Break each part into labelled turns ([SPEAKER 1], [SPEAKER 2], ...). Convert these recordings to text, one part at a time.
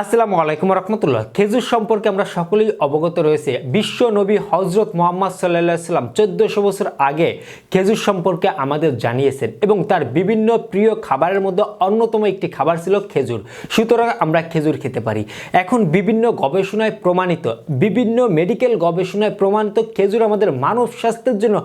[SPEAKER 1] আসসালামু আলাইকুম রহমতুল্লাহ। খেজুর সম্পর্কে আমরা সকলেই অবগত রয়েছে। বিশ্ব নবী হজরত মোহাম্মদ সাল্লাহ সাল্লাম চোদ্দশো বছর আগে খেজুর সম্পর্কে আমাদের জানিয়েছেন এবং তার বিভিন্ন প্রিয় খাবারের মধ্যে অন্যতম একটি খাবার ছিল খেজুর। সুতরাং আমরা খেজুর খেতে পারি। এখন বিভিন্ন গবেষণায় প্রমাণিত, বিভিন্ন মেডিকেল গবেষণায় প্রমাণিত খেজুর আমাদের মানব স্বাস্থ্যের জন্য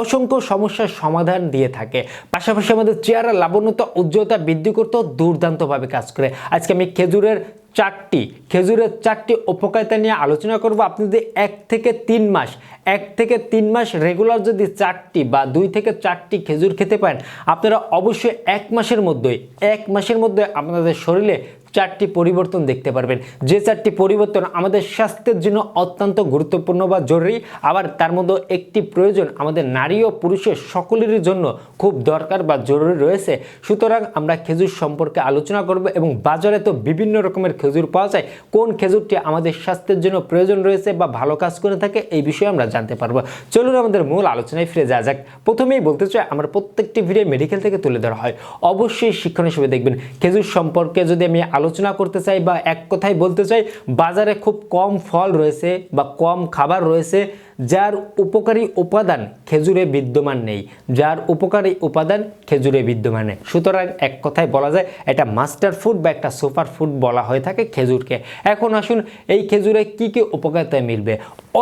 [SPEAKER 1] অসংখ্য সমস্যার সমাধান দিয়ে থাকে। পাশাপাশি আমাদের চেহারা লাবণ্যতা, উজ্জ্বলতা বৃদ্ধি করতেও দুর্দান্তভাবে কাজ করে। আজকে আমি খেজুরের চারটি, খেজুরের চারটি উপকারিতা নিয়ে আলোচনা করব আপনি যদি এক থেকে তিন মাস। এক থেকে তিন মাস রেগুলার যদি চারটি বা দুই থেকে চারটি খেজুর খেতে পারেন, আপনারা অবশ্যই এক মাসের মধ্যেই, এক মাসের মধ্যে আপনাদের শরীরে চারটি পরিবর্তন দেখতে পারবেন। যে চারটি পরিবর্তন আমাদের স্বাস্থ্যের জন্য অত্যন্ত গুরুত্বপূর্ণ বা জরুরি, আবার তার মধ্যে একটি প্রয়োজন আমাদের নারী ও পুরুষের সকলেরই জন্য খুব দরকার বা জরুরি রয়েছে। সুতরাং আমরা খেজুর সম্পর্কে আলোচনা করব এবং বাজারে তো বিভিন্ন রকমের খেজুর পাওয়া যায়। কোন খেজুরটি আমাদের স্বাস্থ্যের জন্য প্রয়োজন রয়েছে বা ভালো কাজ করে থাকে এই বিষয়ে আমরা জানতে পারব। চলুন আমাদের মূল আলোচনায় ফিরে যাওয়া যাক। প্রথমেই বলতে চাই, আমরা প্রত্যেকটি ভিডিও মেডিকেল থেকে তুলে ধরা হয়। অবশ্যই শিক্ষণ হিসেবে দেখবেন। খেজুর সম্পর্কে যদি আমি আলোচনা করতে চাই বা এক কথায় বলতে চাই, বাজারে খুব কম ফল রয়েছে বা কম খাবার রয়েছে। যার উপকারী উপাদান খেজুরে বিদ্যমান নেই, যার উপকারী উপাদান খেজুরে বিদ্যমান নেই। সুতরাং এক কথায় বলা যায়, এটা মাস্টার ফুড বা একটা সুপার ফুড বলা হয়ে থাকে খেজুরকে। এখন আসুন, এই খেজুরে কি কি উপকারিতা মিলবে?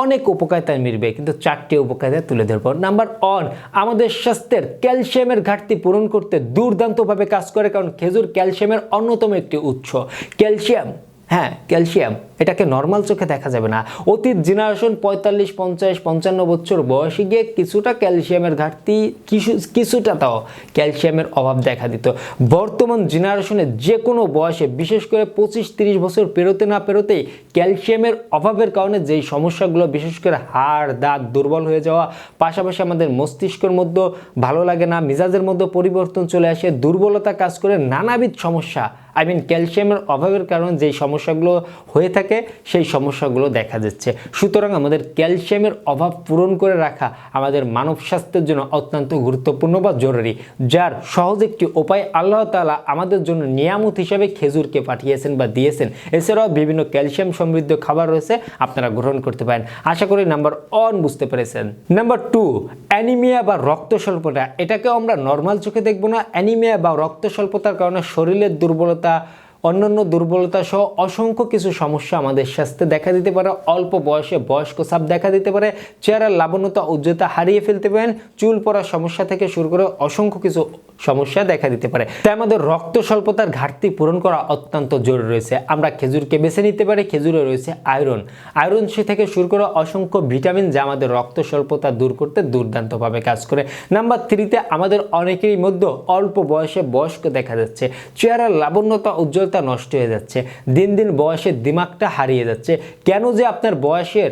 [SPEAKER 1] অনেক উপকারিতা মিলবে, কিন্তু চারটি উপকারিতা তুলে ধরবো। নাম্বার ওয়ান, আমাদের স্বাস্থ্যের ক্যালসিয়ামের ঘাটতি পূরণ করতে দুর্দান্তভাবে কাজ করে, কারণ খেজুর ক্যালসিয়ামের অন্যতম একটি উৎস। ক্যালসিয়াম হ্যাঁ ক্যালসিয়াম। এটাকে নর্মাল চোখে দেখা যাবে না। অতীত জেনারেশন পঁয়তাল্লিশ, পঞ্চাশ, পঞ্চান্ন বছর বয়সে গিয়ে কিছুটা ক্যালসিয়ামের ঘাটতি, কিছু, কিছুটা তাও ক্যালসিয়ামের অভাব দেখা দিত। বর্তমান জেনারেশনে যে কোনো বয়সে, বিশেষ করে পঁচিশ, তিরিশ বছর পেরোতে না পেরোতেই ক্যালসিয়ামের অভাবের কারণে যেই সমস্যাগুলো, বিশেষ করে হাড়, দাঁত দুর্বল হয়ে যাওয়া, পাশাপাশি আমাদের মস্তিষ্কের মধ্যে ভালো লাগে না, মেজাজের মধ্যে পরিবর্তন চলে আসে, দুর্বলতা কাজ করে নানাবিধ সমস্যা আই মিন ক্যালসিয়ামের অভাবের কারণে যেই সমস্যাগুলো হয়ে থাকে, সেই সমস্যাগুলো দেখা যাচ্ছে। সুতরাং আমাদের ক্যালসিয়ামের অভাব পূরণ করে রাখা আমাদের মানব স্বাস্থ্যের জন্য অত্যন্ত গুরুত্বপূর্ণ বা জরুরি, যার সহজ একটি উপায় আল্লাহ তালা আমাদের জন্য নিয়ামত হিসাবে খেজুরকে পাঠিয়েছেন বা দিয়েছেন। এছাড়াও বিভিন্ন ক্যালসিয়াম সমৃদ্ধ খাবার রয়েছে, আপনারা গ্রহণ করতে পারেন। আশা করি নাম্বার ওয়ান বুঝতে পেরেছেন। নাম্বার টু অ্যানিমিয়া বা রক্ত স্বল্পতা এটাকে আমরা নর্মাল চোখে দেখব না। অ্যানিমিয়া বা রক্ত স্বল্পতার কারণে শরীরের দুর্বলতা та অন্যান্য দুর্বলতা সহ অসংখ্য কিছু সমস্যা আমাদের স্বাস্থ্যে দেখা দিতে পারে। অল্প বয়সে বয়স্ক সাপ দেখা দিতে পারে। চেহারার লাবণ্যতা, উজ্জ্বলতা হারিয়ে ফেলতে পারেন। চুল পড়ার সমস্যা থেকে শুরু করে অসংখ্য কিছু সমস্যা দেখা দিতে পারে। তাই আমাদের রক্ত স্বল্পতার ঘাটতি পূরণ করা অত্যন্ত জরুরি রয়েছে। আমরা খেজুরকে বেছে নিতে পারি। খেজুরে রয়েছে আয়রন। আয়রন সে থেকে শুরু করে অসংখ্য ভিটামিন যা আমাদের রক্ত স্বল্পতা দূর করতে দুর্দান্তভাবে কাজ করে। নাম্বার থ্রিতে আমাদের অনেকেরই মধ্যে অল্প বয়সে বয়স্ক দেখা যাচ্ছে। চেহারার লাবণ্যতা, উজ্জ্বলতা নষ্ট হয়ে যাচ্ছে, দিন দিন বয়সের দিমাগটা হারিয়ে যাচ্ছে। কেন যে আপনার বয়সের,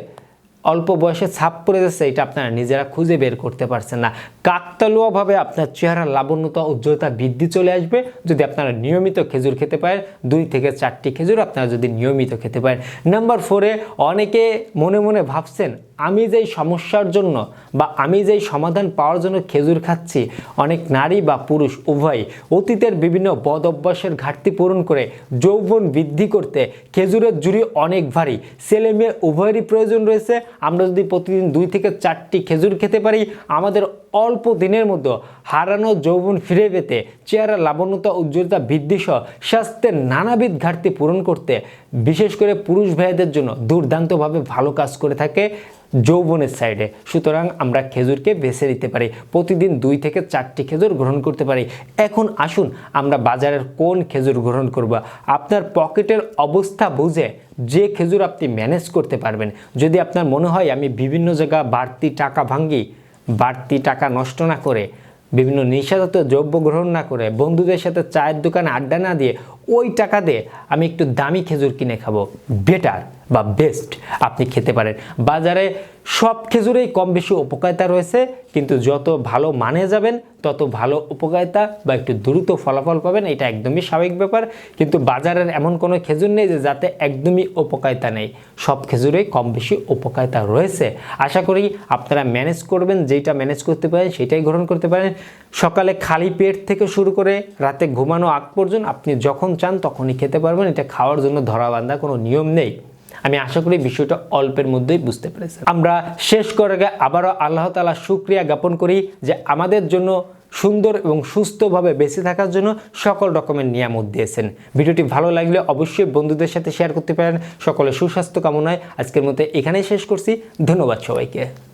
[SPEAKER 1] অল্প বয়সে ছাপ পড়ে যাচ্ছে, এটা আপনারা নিজেরা খুঁজে বের করতে পারছেন না। কাকতালুয়াভাবে আপনার চেহারার লাবণ্যতা, উজ্জ্বলতা বৃদ্ধি চলে আসবে। যদি আপনারা নিয়মিত খেজুর খেতে পারেন, দুই থেকে চারটি খেজুর আপনারা যদি নিয়মিত খেতে পারেন। নাম্বার ফোরে অনেকে মনে মনে ভাবছেন আমি যেই সমস্যার জন্য বা আমি যেই সমাধান পাওয়ার জন্য খেজুর খাচ্ছি, অনেক নারী বা পুরুষ উভয় অতীতের বিভিন্ন বদ অভ্যাসের ঘাটতি পূরণ করে যৌবন বৃদ্ধি করতে খেজুরের জুড়ি অনেক ভারী। ছেলে মেয়ে উভয়েরই প্রয়োজন রয়েছে। আমরা যদি প্রতিদিন দুই থেকে চারটি খেজুর খেতে পারি, আমাদের অল্প দিনের মধ্যে হারানো যৌবন ফিরে পেতে চেহারা লাবণ্যতা উজ্জ্বলতা বৃদ্ধি সহ স্বাস্থ্যের নানাবিধ ঘাটতি পূরণ করতে বিশেষ করে পুরুষ ভাইদের জন্য দুর্দান্তভাবে ভালো কাজ করে থাকে যৌবনের সাইডে। সুতরাং আমরা খেজুরকে বেছে নিতে পারি। প্রতিদিন দুই থেকে চারটি খেজুর গ্রহণ করতে পারি। এখন আসুন আমরা বাজারের কোন খেজুর গ্রহণ করব। আপনার পকেটের অবস্থা বুঝে যে খেজুর আপনি ম্যানেজ করতে পারবেন। যদি আপনার মনে হয় আমি বিভিন্ন জায়গা বাড়তি টাকা ভাঙ্গি বাড়তি টাকা নষ্ট না করে, বিভিন্ন নেশাজাতীয় দ্রব্য গ্রহণ না করে, বন্ধুদের সাথে চায়ের দোকানে আড্ডা না দিয়ে ওই টাকা দিয়ে আমি একটু দামি খেজুর কিনে খাব। বেটার বা বেস্ট আপনি খেতে পারেন। বাজারে সব খেজুরেই কম বেশি উপকারিতা রয়েছে, কিন্তু যত ভালো মানে যাবেন, তত ভালো উপকারিতা বা একটু দ্রুত ফলাফল পাবেন, এটা একদমই স্বাভাবিক ব্যাপার। কিন্তু বাজারের এমন কোনো খেজুর নেই যে যাতে একদমই উপকারিতা নেই। সব খেজুরেই কম বেশি উপকারিতা রয়েছে। আশা করি আপনারা ম্যানেজ করবেন যেটা ম্যানেজ করতে পারেন, সেটাই গ্রহণ করতে পারেন। সকালে খালি পেট থেকে শুরু করে রাতে ঘুমানো আগ পর্যন্ত আপনি যখন চান, তখনই খেতে পারবেন। এটা খাওয়ার জন্য ধরাবান্ধা কোনো নিয়ম নেই। আমি আশা করি বিষয়টা অল্পের মধ্যেই বুঝতে পেরেছেন। আমরা শেষ করার আগে আবারও আল্লাহ তালা শুক্রিয়া জ্ঞাপন করি যে আমাদের জন্য সুন্দর এবং সুস্থভাবে বেঁচে থাকার জন্য সকল রকমের নিয়ামত দিয়েছেন। ভিডিওটি ভালো লাগলে অবশ্যই বন্ধুদের সাথে শেয়ার করতে পারেন। সকলে সুস্বাস্থ্য কামনায় আজকের মতো এখানেই শেষ করছি। ধন্যবাদ সবাইকে।